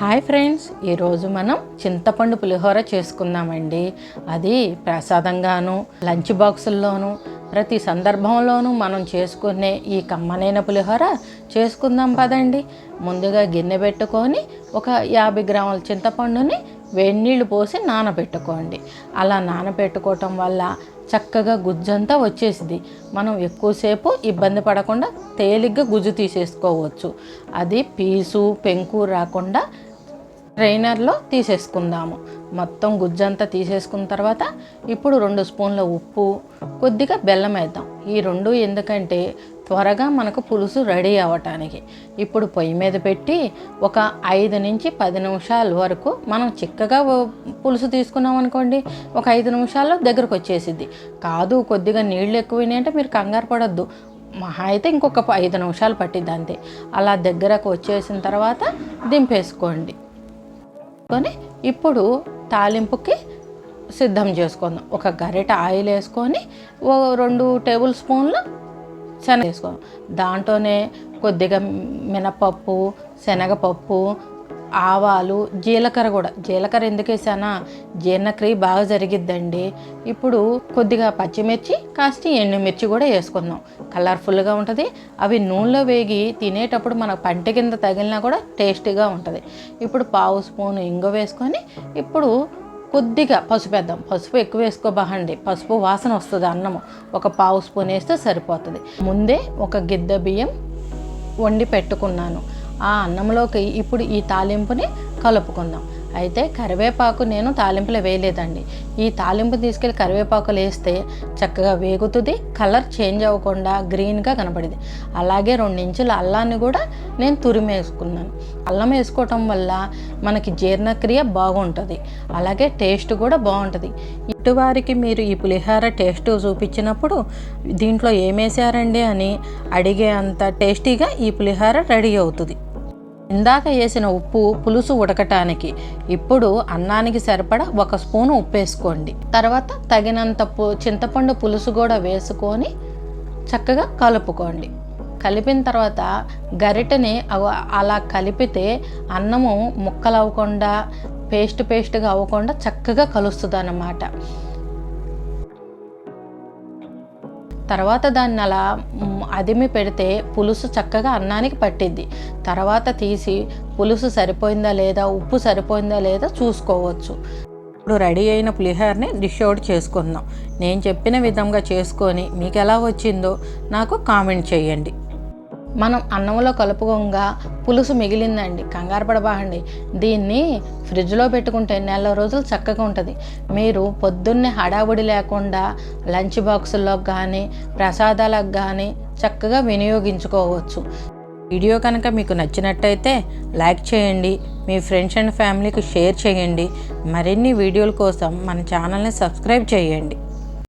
Hi friends ఈరోజు మనం చింతపండు పులిహోర చేసుకుందామండి. అది ప్రసాదంగాను లంచ్ బాక్సుల్లోనూ ప్రతి సందర్భంలోనూ మనం చేసుకునే ఈ కమ్మనైన పులిహోర చేసుకుందాం పదండి. ముందుగా గిన్నె పెట్టుకొని ఒక యాభై గ్రాముల చింతపండుని వేడి నీళ్ళు పోసి నానబెట్టుకోండి అలా నానబెట్టుకోవటం వల్ల చక్కగా గుజ్జంతా వచ్చేసింది మనం ఎక్కువసేపు ఇబ్బంది పడకుండా తేలిగ్గా గుజ్జు తీసేసుకోవచ్చు. అది పీసు పెంకు రాకుండా ట్రైనర్లో తీసేసుకుందాము. మొత్తం గుజ్జంతా తీసేసుకున్న తర్వాత ఇప్పుడు రెండు స్పూన్ల ఉప్పు కొద్దిగా బెల్లం వేద్దాం. ఈ రెండు ఎందుకంటే త్వరగా మనకు పులుసు రెడీ అవ్వటానికి. ఇప్పుడు పొయ్యి మీద పెట్టి ఒక ఐదు నుంచి పది నిమిషాల వరకు మనం చిక్కగా పులుసు తీసుకున్నాం అనుకోండి ఒక ఐదు నిమిషాల్లో దగ్గరకు వచ్చేసిద్ది. కాదు కొద్దిగా నీళ్ళు ఎక్కువైనాయి అంటే మీరు కంగారు పడద్దు. మహా అయితే ఇంకొక ఐదు నిమిషాలు పట్టిద్ది అంతే. అలా దగ్గరకు వచ్చేసిన తర్వాత దింపేసుకోండి. కొని ఇప్పుడు తాలింపుకి సిద్ధం చేసుకుందాం. ఒక గరిట ఆయిల్ వేసుకొని ఓ రెండు టేబుల్ స్పూన్లు శనగ వేసుకోవాలి దాంట్లోనే కొద్దిగా మినపప్పు శనగపప్పు ఆవాలు జీలకర్ర కూడా. జీలకర్ర ఎందుకు వేసానా? జీర్ణక్రియ బాగా జరిగిద్దండి. ఇప్పుడు కొద్దిగా పచ్చిమిర్చి కాస్త ఎండుమిర్చి కూడా వేసుకుందాం. కలర్ఫుల్గా ఉంటుంది. అవి నూనెలో వేగి తినేటప్పుడు మన పంట కింద తగిలినా కూడా టేస్టీగా ఉంటుంది. ఇప్పుడు పావు స్పూన్ ఇంగు వేసుకొని ఇప్పుడు కొద్దిగా పసుపు వేద్దాం. పసుపు ఎక్కువ వేసుకోబాకండి. పసుపు వాసన వస్తుంది అన్నము. ఒక పావు స్పూన్ వేస్తే సరిపోతుంది. ముందే ఒక గిద్ద బియ్యం వండి పెట్టుకున్నాను. ఆ అన్నంలోకి ఇప్పుడు ఈ తాలింపుని కలుపుకుందాం. అయితే కరివేపాకు నేను తాలింపులో వేయలేదండి. ఈ తాలింపు తీసుకెళ్ళి కరివేపాకులు వేస్తే చక్కగా వేగుతుంది కలర్ చేంజ్ అవ్వకుండా గ్రీన్గా కనపడింది అలాగే రెండించుల అల్లాన్ని కూడా నేను తురిమేసుకున్నాను. అల్లం వేసుకోవటం వల్ల మనకి జీర్ణక్రియ బాగుంటుంది అలాగే టేస్ట్ కూడా బాగుంటుంది. ఇటువారికి మీరు ఈ పులిహోర టేస్ట్ చూపించినప్పుడు దీంట్లో ఏమేసారండి అని అడిగే అంత టేస్టీగా ఈ పులిహోర రెడీ అవుతుంది. ఇందాక వేసిన ఉప్పు పులుసు ఉడకటానికి. ఇప్పుడు అన్నానికి సరిపడా ఒక స్పూను ఉప్పు వేసుకోండి తర్వాత తగినంత పు చింతపండు పులుసు కూడా వేసుకొని చక్కగా కలుపుకోండి. కలిపిన తర్వాత గరిటని అలా కలిపితే అన్నము ముక్కలు అవ్వకుండా పేస్ట్ పేస్ట్గా అవ్వకుండా చక్కగా కలుస్తుంది అన్నమాట తర్వాత దాన్ని అలా అదిమి పెడితే పులుసు చక్కగా అన్నానికి పట్టిద్ది. తర్వాత తీసి పులుసు సరిపోయిందా లేదా ఉప్పు సరిపోయిందా లేదా చూసుకోవచ్చు. ఇప్పుడు రెడీ అయిన పులిహోరని డిష్ అవుట్ చేసుకుందాం. నేను చెప్పిన విధంగా చేసుకొని మీకు ఎలా వచ్చిందో నాకు కామెంట్ చేయండి. మనం అన్నంలో కలుపుకోగా పులుసు మిగిలిందండి కంగారు పడబాకండి. దీన్ని ఫ్రిడ్జ్లో పెట్టుకుంటే నెల రోజులు చక్కగా ఉంటుంది. మీరు పొద్దున్నే హడావుడి లేకుండా లంచ్ బాక్సుల్లోకి కానీ ప్రసాదాలకు కానీ చక్కగా వినియోగించుకోవచ్చు. వీడియో కనుక మీకు నచ్చినట్టయితే లైక్ చేయండి మీ ఫ్రెండ్స్ అండ్ ఫ్యామిలీకి షేర్ చేయండి. మరిన్ని వీడియోల కోసం మన ఛానల్ని సబ్స్క్రైబ్ చేయండి.